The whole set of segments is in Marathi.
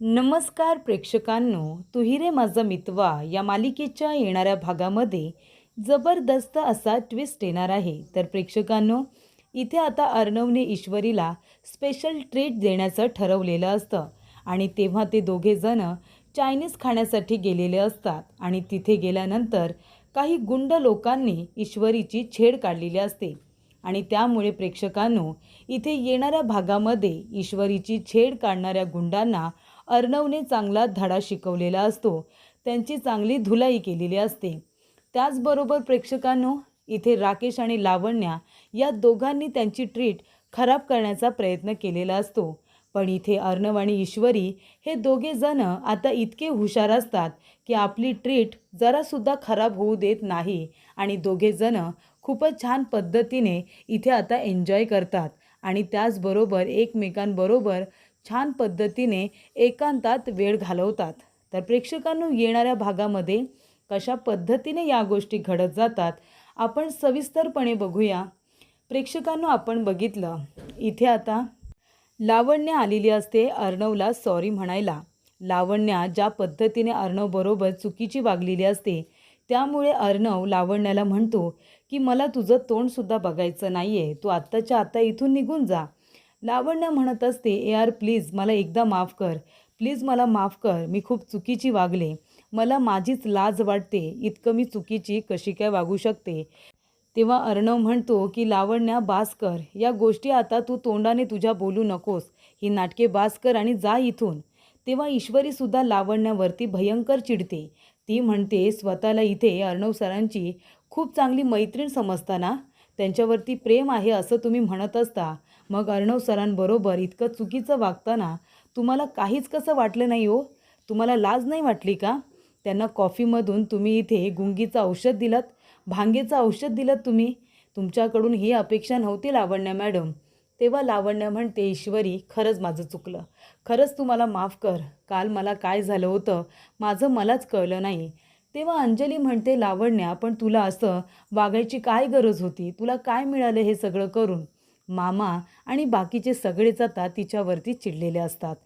नमस्कार प्रेक्षकांनो तुही रे माझा मितवा या मालिकेच्या येणाऱ्या भागामध्ये जबरदस्त असा ट्विस्ट येणार आहे. तर प्रेक्षकांनो इथे आता अर्णवने ईश्वरीला स्पेशल ट्रीट देण्याचं ठरवलेलं असतं आणि तेव्हा ते दोघे जण चायनीज खाण्यासाठी गेलेले असतात आणि तिथे गेल्यानंतर काही गुंड लोकांनी ईश्वरीची छेड काढलेली असते. आणि त्यामुळे प्रेक्षकांनो इथे येणाऱ्या भागामध्ये ईश्वरीची छेड काढणाऱ्या गुंडांना अर्णवने चांगला धडा शिकवलेला असतो. त्यांची चांगली धुलाई केलेली असते. त्याचबरोबर प्रेक्षकांनो इथे राकेश आणि लावण्या या दोघांनी त्यांची ट्रीट खराब करण्याचा प्रयत्न केलेला असतो. पण इथे अर्णव आणि ईश्वरी हे दोघे जण आता इतके हुशार असतात की आपली ट्रीट जरासुद्धा खराब होऊ देत नाही आणि दोघे जण खूपच छान पद्धतीने इथे आता एन्जॉय करतात. आणि त्याचबरोबर एकमेकांबरोबर छान पद्धतीने एकांतात वेळ घालवतात. तर प्रेक्षकांनो येणाऱ्या भागामध्ये कशा पद्धतीने या गोष्टी घडत जातात आपण सविस्तरपणे बघूया. प्रेक्षकांनो आपण बघितलं. इथे आता लावण्य आलेली असते अर्णवला सॉरी म्हणायला. लावण्या ज्या पद्धतीने अर्णवबरोबर चुकीची वागलेली असते त्यामुळे अर्णव लावण्याला म्हणतो की मला तुझं तोंडसुद्धा बघायचं नाही आहे तू आत्ताच्या आत्ता इथून निघून जा. लावण्य म्हणत असते ए आर प्लीज मला एकदा माफ कर. प्लीज मला माफ कर. मी खूप चुकीची वागले. मला माझीच लाज वाटते. इतकं मी चुकीची कशी काय वागू शकते? तेव्हा अर्णव म्हणतो की लावण्या बास कर. या गोष्टी आता तू तोंडाने तुझ्या बोलू नकोस. ही नाटके बास कर आणि जा इथून. तेव्हा ईश्वरीसुद्धा लावण्यावरती भयंकर चिडते. ती म्हणते स्वतःला इथे अर्णव सरांची खूप चांगली मैत्रीण समजताना त्यांच्यावरती प्रेम आहे असं तुम्ही म्हणत असता. मग अर्णव सरांबरोबर इतकं चुकीचं वागताना तुम्हाला काहीच कसं वाटलं नाही हो? तुम्हाला लाज नाही वाटली का? त्यांना कॉफीमधून तुम्ही इथे गुंगीचं औषध दिलं भांगेचं औषध दिलं तुम्ही. तुमच्याकडून ही अपेक्षा नव्हती लावण्या मॅडम. तेव्हा लावण्य म्हणते ईश्वरी खरंच माझं चुकलं. खरंच तू मला माफ कर. काल मला काय झालं होतं माझं मलाच कळलं नाही. तेव्हा अंजली म्हणते लावण्या पण तुला असं वागायची काय गरज होती? तुला काय मिळालं हे सगळं करून? मामा आणि बाकीचे सगळेच आता तिच्यावरती चिडलेले असतात.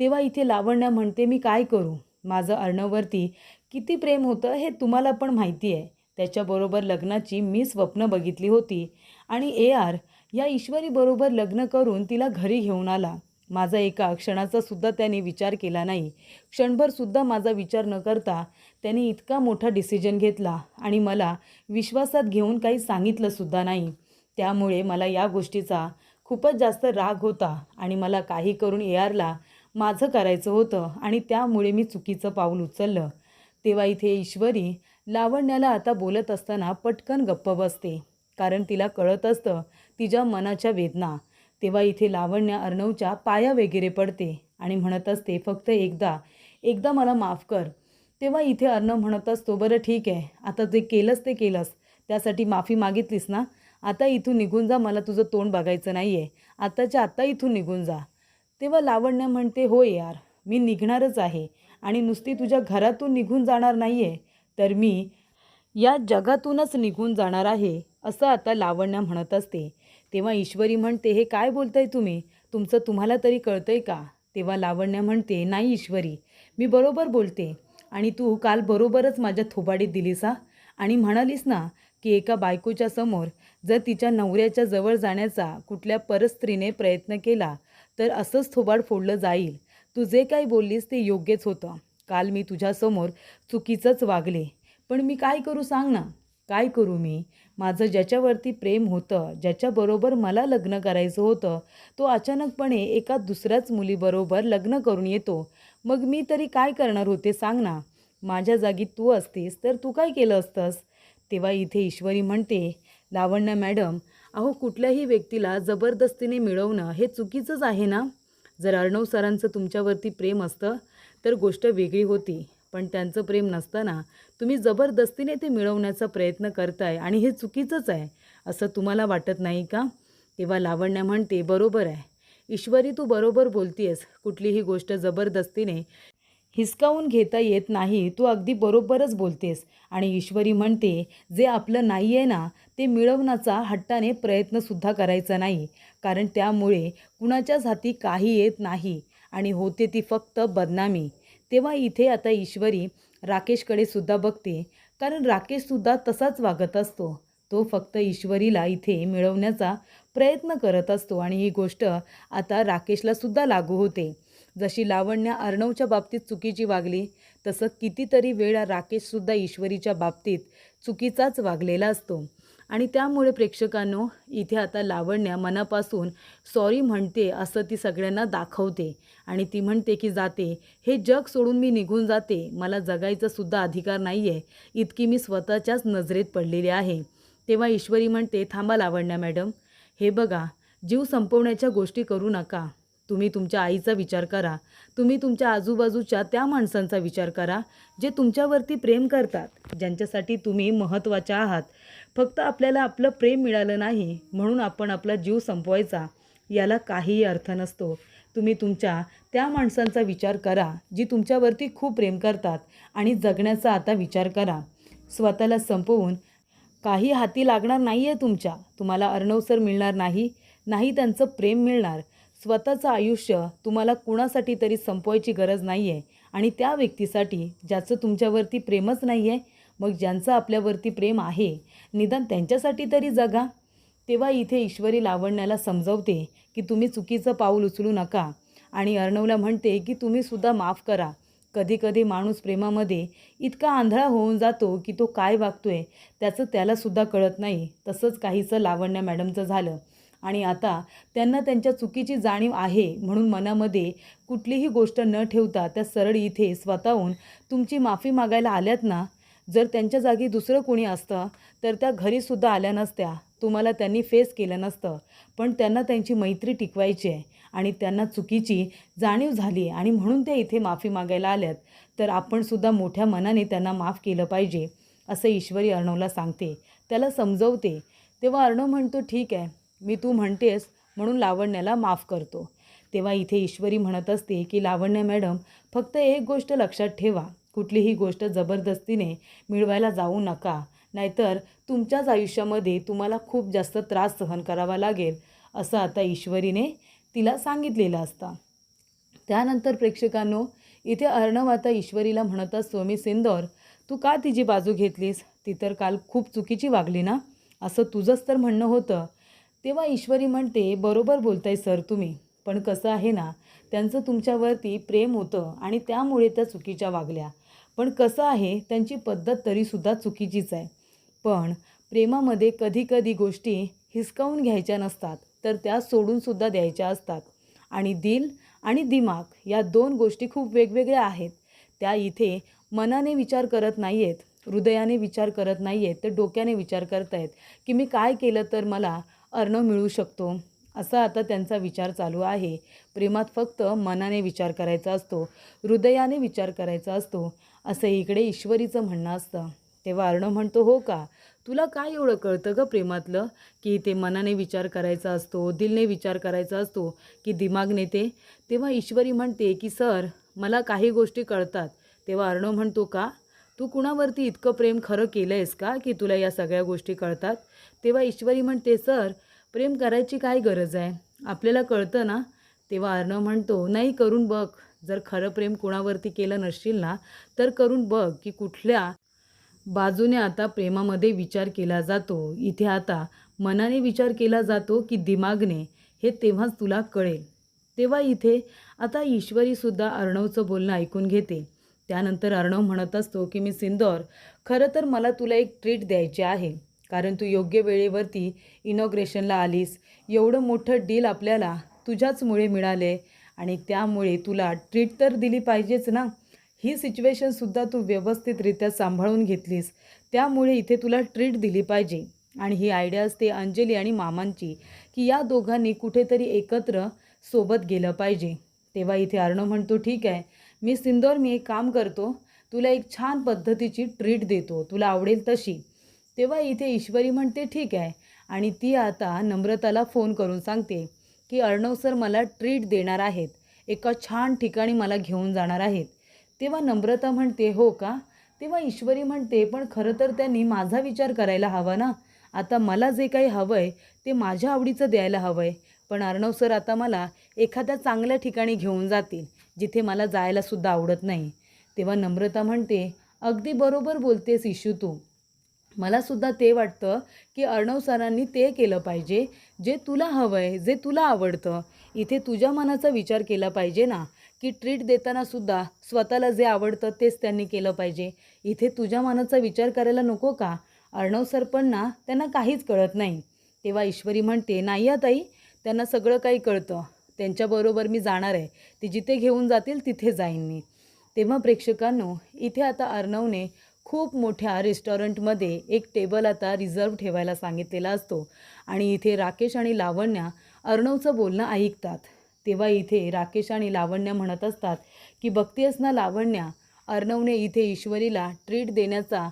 तेव्हा इथे लावण्या म्हणते मी काय करू? माझं अर्णववरती किती प्रेम होतं हे तुम्हाला पण माहिती आहे. त्याच्याबरोबर लग्नाची मी स्वप्न बघितली होती आणि ए आर या ईश्वरीबरोबर लग्न करून तिला घरी घेऊन आला. माझा एका क्षणाचा सुद्धा त्याने विचार केला नाही. क्षणभरसुद्धा माझा विचार न करता त्याने इतका मोठा डिसिजन घेतला आणि मला विश्वासात घेऊन काही सांगितलंसुद्धा नाही. त्यामुळे मला या गोष्टीचा खूपच जास्त राग होता आणि मला काही करून ए आरला माझं करायचं होतं आणि त्यामुळे मी चुकीचं पाऊल उचललं. तेव्हा इथे ईश्वरी लावण्याला आता बोलत असताना पटकन गप्प बसते. कारण तिला कळत असतं तिच्या मनाच्या वेदना. तेव्हा इथे लावण्य अर्णवच्या पाया वगैरे पडते आणि म्हणत असते फक्त एकदा एकदा मला माफ कर. तेव्हा इथे अर्णव म्हणत असतो बरं ठीक आहे आता जे केलंस ते केलंस त्यासाठी माफी मागितलीस ना? आता इथून निघून जा मला तुझं तोंड बघायचं नाही आहे आत्ताच्या आत्ता इथून निघून जा. तेव्हा लावण्य म्हणते हो यार मी निघणारच आहे आणि नुसती तुझ्या घरातून निघून जाणार नाही आहे तर मी या जगातूनच निघून जाणार आहे असं आता लावण्या म्हणत असते. तेव्हा ईश्वरी म्हणते हे काय बोलताय तुम्ही? तुमचं तुम्हाला तरी कळतंय का? तेव्हा लावण्या म्हणते नाही ईश्वरी मी बरोबर बोलते आणि तू काल बरोबरच माझ्या थोबाडीत दिलीस हा? आणि म्हणालीस ना की एका बायकोच्या समोर जर तिच्या नवऱ्याच्या जवळ जाण्याचा कुठल्या परस्त्रीने प्रयत्न केला तर असंच थोबाड फोडलं जाईल. तू जे काही बोललीस ते योग्यच होतं. काल मी तुझ्यासमोर चुकीचंच वागले. पण मी काय करू सांग ना? काय करू मी? माझं ज्याच्यावरती प्रेम होतं ज्याच्याबरोबर मला लग्न करायचं होतं तो अचानकपणे एका दुसऱ्याच मुलीबरोबर लग्न करून येतो. मग मी तरी काय करणार होते सांग ना? माझ्या जागी तू असतीस तर तू काय केलं असतंस? तेव्हा इथे ईश्वरी म्हणते लावण्य मॅडम अहो कुठल्याही व्यक्तीला जबरदस्तीने मिळवणं हे चुकीचंच आहे ना? जर अर्णव सरांचं तुमच्यावरती प्रेम असतं तर गोष्ट वेगळी होती. पण त्यांचं प्रेम नसताना तुम्ही जबरदस्तीने ते मिळवण्याचा प्रयत्न करताय आणि हे चुकीचंच आहे असं तुम्हाला वाटत नाही का? तेव्हा लावण्या म्हणते बरोबर आहे. ईश्वरी तू बरोबर बोलतीयस. कुठलीही गोष्ट जबरदस्तीने हिसकावून घेता येत नाही. तू अगदी बरोबरच बोलतेस. आणि ईश्वरी म्हणते जे आपलं नाही आहे ना ते मिळवण्याचा हट्टाने प्रयत्नसुद्धा करायचा नाही. कारण त्यामुळे कुणाच्याच हाती काही येत नाही. आणि होते ती फक्त बदनामी. तेव्हा इथे आता ईश्वरी राकेशकडे सुद्धा बघते. कारण राकेशसुद्धा तसाच वागत असतो. तो फक्त ईश्वरीला इथे मिळवण्याचा प्रयत्न करत असतो आणि ही गोष्ट आता राकेशला सुद्धा लागू होते. जशी लावण्या अर्णवच्या बाबतीत चुकीची वागली तसं कितीतरी वेळा राकेशसुद्धा ईश्वरीच्या बाबतीत चुकीचाच वागलेला असतो. आणि त्यामुळे प्रेक्षकांनो इथे आता लावण्या मनापासून सॉरी म्हणते असं ती सगळ्यांना दाखवते. आणि ती म्हणते की जाते. हे जग सोडून मी निघून जाते. मला जगायचा सुद्धा अधिकार नाही आहे इतकी मी स्वतःच्याच नजरेत पडलेली आहे. तेव्हा ईश्वरी म्हणते थांबा लावण्या मॅडम. हे बघा जीव संपवण्याच्या गोष्टी करू नका. तुम्ही तुमच्या आईचा विचार करा. तुम्ही तुमच्या आजूबाजूच्या त्या माणसांचा विचार करा जे तुमच्यावरती प्रेम करतात ज्यांच्यासाठी तुम्ही महत्त्वाच्या आहात. फक्त आपल्याला आपलं प्रेम मिळालं नाही म्हणून आपण आपला जीव संपवायचा याला काहीही अर्थ नसतो. तुम्ही तुमच्या त्या माणसांचा विचार करा जी तुमच्यावरती खूप प्रेम करतात आणि जगण्याचा आता विचार करा. स्वतःला संपवून काही हाती लागणार नाही आहे तुमच्या. तुम्हाला अर्णवसर मिळणार नाही नाही त्यांचं प्रेम मिळणार. स्वतःचं आयुष्य तुम्हाला कुणासाठी तरी संपवायची गरज नाही आहे आणि त्या व्यक्तीसाठी ज्याचं तुमच्यावरती प्रेमच नाही आहे मग ज्यांचं आपल्यावरती प्रेम आहे निदान त्यांच्यासाठी तरी जगा. तेव्हा इथे ईश्वरी लावण्याला समजवते की तुम्ही चुकीचं पाऊल उचलू नका. आणि अर्णवला म्हणते की तुम्हीसुद्धा माफ करा. कधीकधी माणूस प्रेमामध्ये इतका आंधळा होऊन जातो की तो काय वागतोय त्याचं त्यालासुद्धा कळत नाही. तसंच काहीचं लावण्या मॅडमचं झालं. आणि आता त्यांना त्यांच्या चुकीची जाणीव आहे म्हणून मनामध्ये कुठलीही गोष्ट न ठेवता त्या सरळ इथे स्वतःहून तुमची माफी मागायला आल्यात ना? जर त्यांच्या जागी दुसरं कोणी असतं तर त्या घरीसुद्धा आल्या नसत्या. तुम्हाला त्यांनी फेस केलं नसतं. पण त्यांना त्यांची मैत्री टिकवायची आहे आणि त्यांना चुकीची जाणीव झाली आणि म्हणून त्या इथे माफी मागायला आल्यात. तर आपणसुद्धा मोठ्या मनाने त्यांना माफ केलं पाहिजे असं ईश्वरी अर्णवला सांगते. त्याला समजवते. तेव्हा अर्णव म्हणतो ठीक आहे मी तू म्हणतेस म्हणून लावण्याला माफ करतो. तेव्हा इथे ईश्वरी म्हणत असते की लावण्य मॅडम फक्त एक गोष्ट लक्षात ठेवा. कुठलीही गोष्ट जबरदस्तीने मिळवायला जाऊ नका. नाहीतर तुमच्याच आयुष्यामध्ये तुम्हाला खूप जास्त त्रास सहन करावा लागेल असं आता ईश्वरीने तिला सांगितलेलं असतं. त्यानंतर प्रेक्षकांनो इथे अर्णव आता ईश्वरीला म्हणतात स्वामी मी सिंदोर तू का तिची बाजू घेतलीस? ती तर काल खूप चुकीची वागली ना? असं तुझंच तर म्हणणं होतं. तेव्हा ईश्वरी म्हणते बरोबर बोलताय सर तुम्ही पण कसं आहे ना त्यांचं तुमच्यावरती प्रेम होतं आणि त्यामुळे त्या चुकीच्या वागल्या. पण कसं आहे त्यांची पद्धत तरीसुद्धा चुकीचीच आहे. पण प्रेमामध्ये कधीकधी गोष्टी हिसकावून घ्यायच्या नसतात तर त्या सोडूनसुद्धा द्यायच्या असतात. आणि दिल आणि दिमाग या दोन गोष्टी खूप वेगवेगळ्या आहेत. त्या इथे मनाने विचार करत नाही आहेत हृदयाने विचार करत नाही आहेत तर डोक्याने विचार करत आहेत की मी काय केलं तर मला अर्णव मिळू शकतो? असा आता त्यांचा विचार चालू आहे. प्रेमात फक्त मनाने विचार करायचा असतो हृदयाने विचार करायचा असतो असं इकडे ईश्वरीचं म्हणणं असतं. तेव्हा अर्णव म्हणतो हो का? तुला काय एवढं कळतं ग प्रेमातलं? की ते मनाने विचार करायचा असतो दिलने विचार करायचा असतो की दिमागने ते? तेव्हा ईश्वरी म्हणते की सर मला काही गोष्टी कळतात. तेव्हा अर्णव म्हणतो का? तू कुणावरती इतकं प्रेम खरं केलं आहेस का की तुला या सगळ्या गोष्टी कळतात? तेव्हा ईश्वरी म्हणते सर प्रेम करायची काय गरज आहे? आपल्याला कळतं ना? तेव्हा अर्णव म्हणतो नाही करून बघ. जर खरं प्रेम कुणावरती केलं नसशील ना तर करून बघ की कुठल्या बाजूने आता प्रेमामध्ये विचार केला जातो. इथे आता मनाने विचार केला जातो की दिमागने. हे तेव्हाच तुला कळेल. तेव्हा इथे आता ईश्वरीसुद्धा अर्णवचं बोलणं ऐकून घेते. त्यानंतर अर्णव म्हणत असतो की मी सिंदोर खरं तर मला तुला एक ट्रीट द्यायची आहे. कारण तू योग्य वेळेवरती इनॉग्रेशनला आलीस. एवढं मोठं डील आपल्याला तुझ्याचमुळे मिळाले आणि त्यामुळे तुला ट्रीट तर दिली पाहिजेच ना? ही सिच्युएशनसुद्धा तू व्यवस्थितरित्या सांभाळून घेतलीस. त्यामुळे इथे तुला ट्रीट दिली पाहिजे. आणि ही आयडिया असते अंजली आणि मामांची की या दोघांनी कुठेतरी एकत्र सोबत गेलं पाहिजे. तेव्हा इथे अर्णव म्हणतो ठीक आहे. मी सिंदोर मी एक काम करतो. तुला एक छान पद्धतीची ट्रीट देतो. तुला आवडेल तशी. तेव्हा इथे ईश्वरी म्हणते ठीक आहे. आणि ती आता नम्रताला फोन करून सांगते की अर्णव सर मला ट्रीट देणार आहेत. एका छान ठिकाणी मला घेऊन जाणार आहेत. तेव्हा नम्रता म्हणते हो का? तेव्हा ईश्वरी म्हणते पण खरं तर त्यांनी माझा विचार करायला हवा ना? आता मला जे काही हवं आहे ते माझ्या आवडीचं द्यायला हवं आहे पण अर्णव सर आता मला एखाद्या चांगल्या ठिकाणी घेऊन जातील जिथे मला जायलासुद्धा आवडत नाही. तेव्हा नम्रता म्हणते अगदी बरोबर बोलतेस इशू तू. मलासुद्धा ते वाटतं की अर्णव सरांनी ते केलं पाहिजे. जे तुला हवं आहे जे तुला आवडतं इथे तुझ्या मनाचा विचार केला पाहिजे ना. की ट्रीट देतानासुद्धा स्वतःला जे आवडतं तेच त्यांनी केलं पाहिजे. इथे तुझ्या मनाचा विचार करायला नको का? अर्णव सर पण ना त्यांना काहीच कळत नाही. तेव्हा ईश्वरी म्हणते नाही ताई त्यांना सगळं काही कळतं. त्यांच्याबरोबर मी जाणार आहे. ते जिथे घेऊन जातील तिथे जाईन मी. तेव्हा प्रेक्षकांनो इथे आता अर्णवने खूप मोठ्या रेस्टॉरंटमध्ये एक टेबल आता रिझर्व ठेवायला सांगितलेला असतो. आणि इथे राकेश आणि लावण्या अर्णवचं बोलणं ऐकतात. तेव्हा इथे राकेश आणि लावण्या म्हणत असतात की बघतेस ना लावण्या अर्णवने इथे ईश्वरीला ट्रीट देण्याचा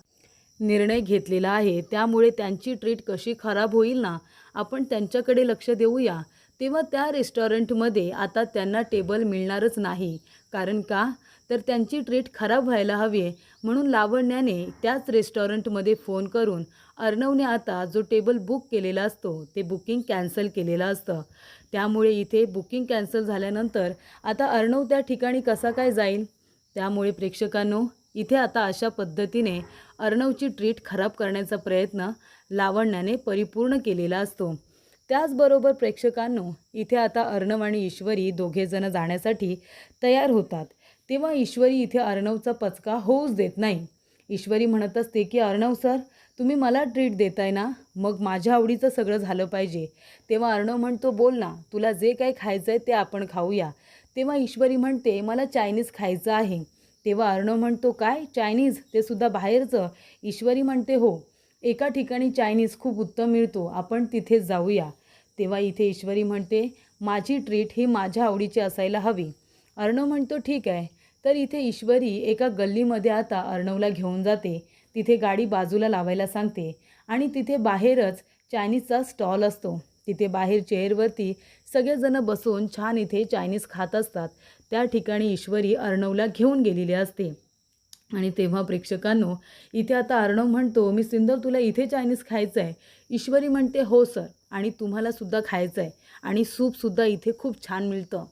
निर्णय घेतलेला आहे. त्यामुळे त्यांची ट्रीट कशी खराब होईल ना? आपण त्यांच्याकडे लक्ष देऊया. तेव्हा त्या रेस्टॉरंटमध्ये आता त्यांना टेबल मिळणारच नाही. कारण का? तर त्यांची ट्रीट खराब व्हायला हवी आहे म्हणून लावण्याने त्याच रेस्टॉरंटमध्ये फोन करून अर्णवने आता जो टेबल बुक केलेला असतो ते बुकिंग कॅन्सल केलेलं असतं. त्यामुळे इथे बुकिंग कॅन्सल झाल्यानंतर आता अर्णव त्या ठिकाणी कसा काय जाईल? त्यामुळे प्रेक्षकांनो इथे आता अशा पद्धतीने अर्णवची ट्रीट खराब करण्याचा प्रयत्न लावण्याने परिपूर्ण केलेला असतो. त्याचबरोबर प्रेक्षकांनो इथे आता अर्णव आणि ईश्वरी दोघेजणं जाण्यासाठी तयार होतात. तेव्हा ईश्वरी इथे अर्णवचा पचका होऊच देत नाही. ईश्वरी म्हणत असते की अर्णव सर तुम्ही मला ट्रीट देताय ना? मग माझ्या आवडीचं सगळं झालं पाहिजे. तेव्हा अर्णव म्हणतो बोल ना तुला जे काही खायचं आहे ते आपण खाऊया. तेव्हा ईश्वरी म्हणते मला चायनीज खायचं आहे. तेव्हा अर्णव म्हणतो काय? चायनीज? ते सुद्धा बाहेरचं. ईश्वरी म्हणते हो एका ठिकाणी चायनीज खूप उत्तम मिळतो आपण तिथेच जाऊया. तेव्हा इथे ईश्वरी म्हणते माझी ट्रीट ही माझ्या आवडीची असायला हवी. अर्णव म्हणतो ठीक आहे. तर इथे ईश्वरी एका गल्लीमध्ये आता अर्णवला घेऊन जाते. तिथे गाडी बाजूला लावायला सांगते आणि तिथे बाहेरच चायनीजचा स्टॉल असतो. तिथे बाहेर चेअरवरती सगळेजणं बसून छान इथे चायनीज खात असतात. त्या ठिकाणी ईश्वरी अर्णवला घेऊन गेलेली असते. आणि तेव्हा प्रेक्षकांनो इथे आता अर्णव म्हणतो मी सिंदर तुला इथे चायनीज खायचं आहे ईश्वरी म्हणते हो सर. आणि तुम्हालासुद्धा खायचं आहे आणि सूपसुद्धा इथे खूप छान मिळतं.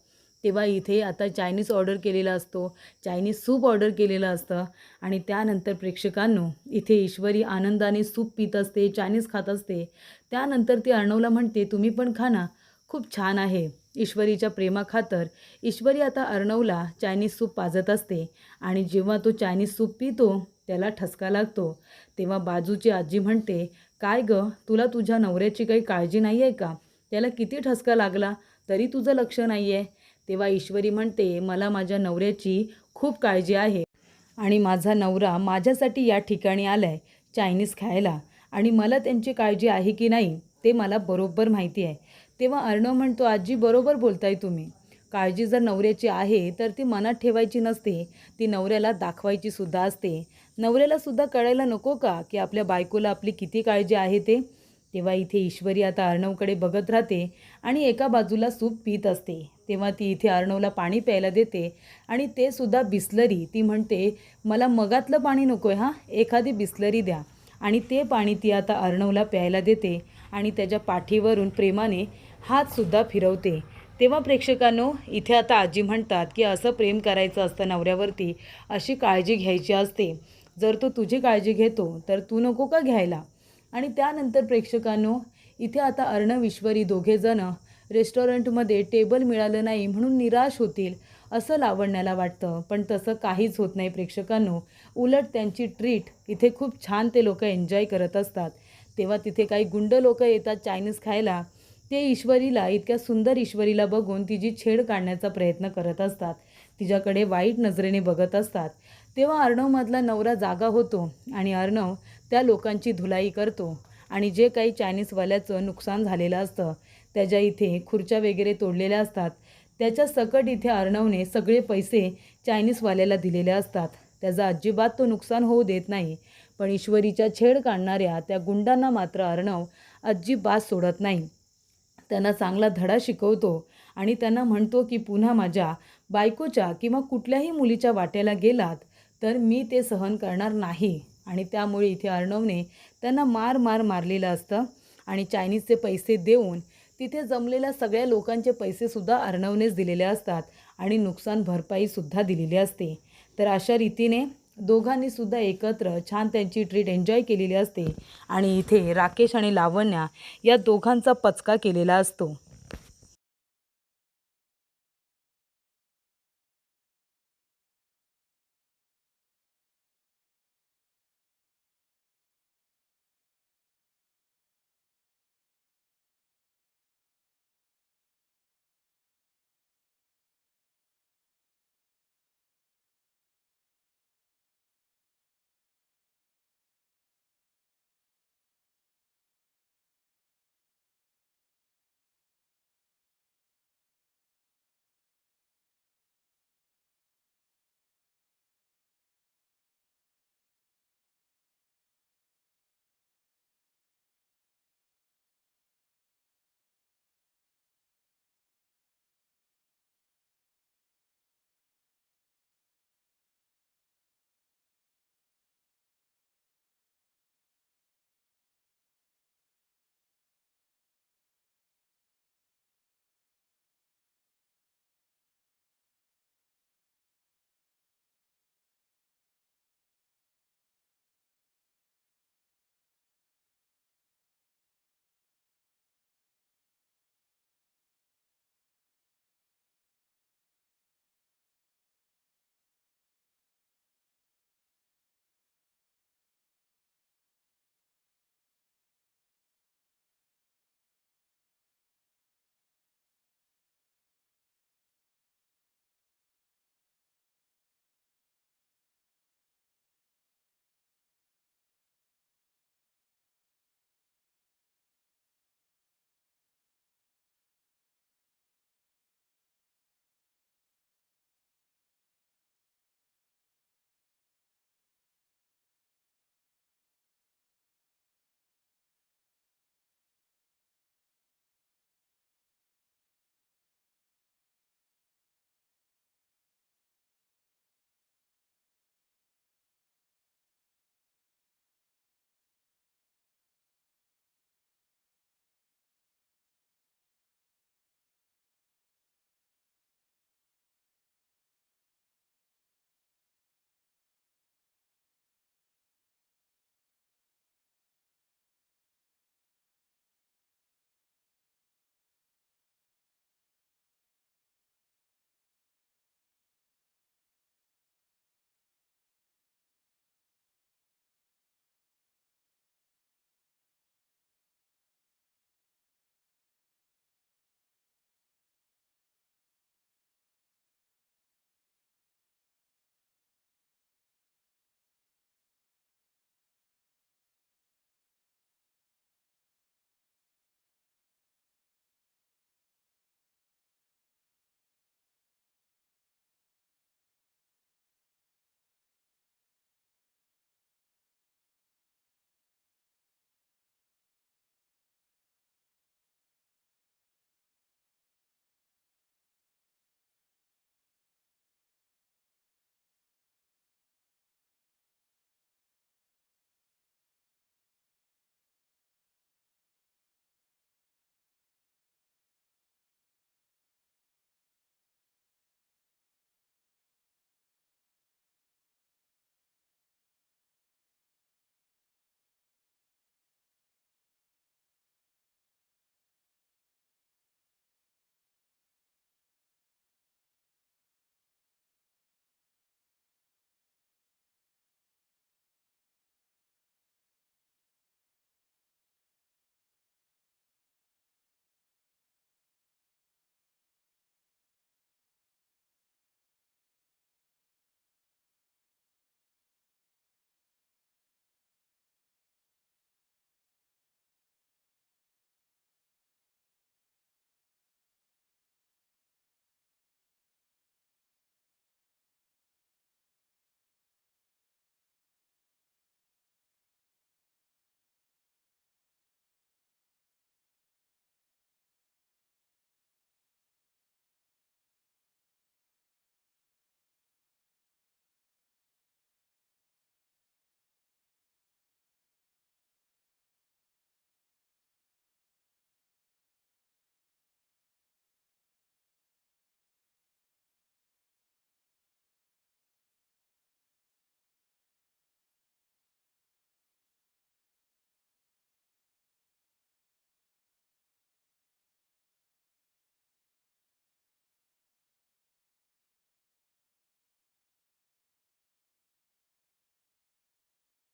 तेव्हा इथे आता चायनीज ऑर्डर केलेला असतो. चायनीज सूप ऑर्डर केलेलं असतं. आणि त्यानंतर प्रेक्षकांनो इथे ईश्वरी आनंदाने सूप पित असते चायनीज खात असते. त्यानंतर ती अर्णवला म्हणते तुम्ही पण खा ना. खूप छान आहे. ईश्वरीच्या प्रेमाखातर ईश्वरी आता अर्णवला चायनीज सूप पाजत असते. आणि जेव्हा तो चायनीज सूप पितो त्याला ठसका लागतो. तेव्हा बाजूची आजी म्हणते काय गं तुला तुझ्या नवऱ्याची काही काळजी नाही आहे का? त्याला किती ठसका लागला? तरी तुझं लक्ष नाही आहे तेव्हा ईश्वरी म्हणते मला माझ्या नवऱ्याची खूप काळजी आहे आणि माझा नवरा माझ्यासाठी या ठिकाणी आला आहे चायनीज खायला आणि मला त्यांची काळजी आहे की नाही ते मला बरोबर माहिती आहे. तेव्हा अर्णव म्हणतो आजी बरोबर बोलताय तुम्ही. काळजी जर नवऱ्याची आहे तर ती मनात ठेवायची नसते. ती नवऱ्याला दाखवायची सुद्धा असते. नवऱ्याला सुद्धा कळायला नको का की आपल्या बायकोला आपली किती काळजी आहे ते? तेव्हा इथे ईश्वरी आता अर्णवकडे बघत राहते आणि एका बाजूला सूप पित असते. तेव्हा ती इथे अर्णवला पाणी प्यायला देते आणि ते सुद्धा बिस्लरी. ती म्हणते मला मगातलं पाणी नको आहे हां? एखादी बिस्लरी द्या. आणि ते पाणी ती आता अर्णवला प्यायला देते आणि त्याच्या पाठीवरून प्रेमाने हातसुद्धा फिरवते. तेव्हा प्रेक्षकांनो इथे आता आजी म्हणतात की असं प्रेम करायचं असतं नवऱ्यावरती अशी काळजी घ्यायची असते. जर तो तुझी काळजी घेतो तर तू नको का घ्यायला? आणि त्यानंतर प्रेक्षकांनो इथे आता अर्णव ईश्वरी दोघेजणं रेस्टॉरंटमध्ये टेबल मिळालं नाही म्हणून निराश होतील असं लावण्याला वाटतं. पण तसं काहीच होत नाही प्रेक्षकांनो. उलट त्यांची ट्रीट इथे खूप छान ते लोक एन्जॉय करत असतात. तेव्हा तिथे काही गुंड लोक येतात चायनीज खायला. ते ईश्वरीला इतक्या सुंदर ईश्वरीला बघून तिची छेड काढण्याचा प्रयत्न करत असतात. तिच्याकडे वाईट नजरेने बघत असतात. तेव्हा अर्णवमधला नवरा जागा होतो आणि अर्णव त्या लोकांची धुलाई करतो आणि जे काही चायनीजवाल्याचं नुकसान झालेलं असतं त्याच्या इथे खुर्च्या वगैरे तोडलेल्या असतात. त्याच्या सकट इथे अर्णवने सगळे पैसे चायनीजवाल्याला दिलेले असतात. त्याचा अजिबात तो नुकसान होऊ देत नाही. पण ईश्वरीच्या छेड काढणाऱ्या त्या गुंडांना मात्र अर्णव अजिबात सोडत नाही. त्यांना चांगला धडा शिकवतो आणि त्यांना म्हणतो की पुन्हा माझ्या बायकोच्या किंवा कुठल्याही मुलीच्या वाट्याला गेलात तर मी ते सहन करणार नाही. आणि त्यामुळे इथे अर्णवने त्यांना मार मार मारलेलं असतं आणि चायनीजचे पैसे देऊन तिथे जमलेल्या सगळ्या लोकांचे पैसेसुद्धा अर्णवनेच दिलेले असतात आणि नुकसान भरपाईसुद्धा दिलेली असते. तर अशा रीतीने दोघांनीसुद्धा एकत्र छान त्यांची ट्रीट एन्जॉय केलेली असते आणि इथे राकेश आणि लावण्या या दोघांचा पचका केलेला असतो.